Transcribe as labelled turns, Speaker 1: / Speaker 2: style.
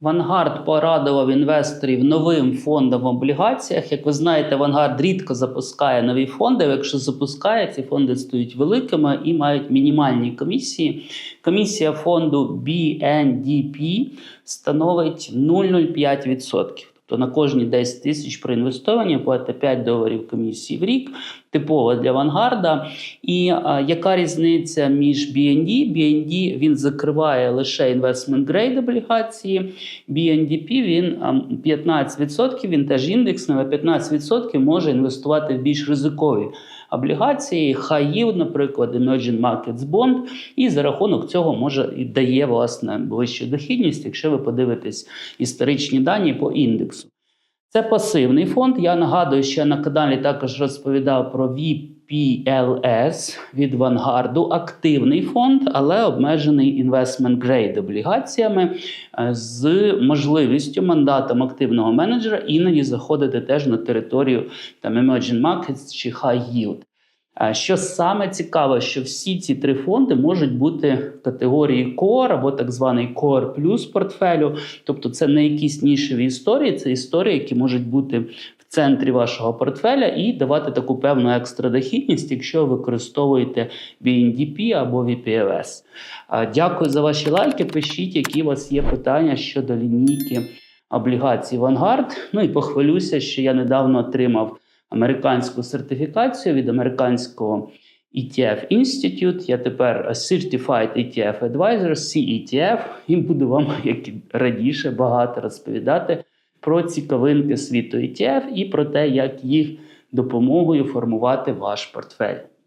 Speaker 1: Вангард порадував інвесторів новим фондом в облігаціях. Як ви знаєте, Вангард рідко запускає нові фонди. Якщо запускає, ці фонди стають великими і мають мінімальні комісії. Комісія фонду BNDP становить 0,05%. Тобто на кожні 10 тисяч проінвестовані платите 5 доларів комісії в рік, типово для Вангарда. І а, яка різниця між BND? BND він закриває лише investment grade облігації. BNDP він а, 15%, він теж індексний, але 15% може інвестувати в більш ризикові облігації, high yield, наприклад, emerging markets bond, і за рахунок цього може і дає власне вищу дохідність, якщо ви подивитесь історичні дані по індексу. Це пасивний фонд. Я нагадую, що я на каналі також розповідав про VPLS від Вангарду. Активний фонд, але обмежений investment grade облігаціями е, з можливістю мандатом активного менеджера іноді заходити теж на територію там emerging markets чи high yield. Що саме цікаве, що всі ці три фонди можуть бути в категорії Core або так званий Core Plus портфелю. Тобто це не якісь нішеві історії, це історії, які можуть бути в центрі вашого портфеля і давати таку певну екстра дохідність, якщо ви використовуєте BNDP або VPLS. Дякую за ваші лайки. Пишіть, які у вас є питання щодо лінійки облігацій Vanguard. Ну і похвалюся, що я недавно отримав американську сертифікацію від американського ETF Institute. Я тепер Certified ETF Advisor, CETF, і буду вам, як і раніше, багато розповідати про цікавинки світу ETF і про те, як їх допомогою формувати ваш портфель.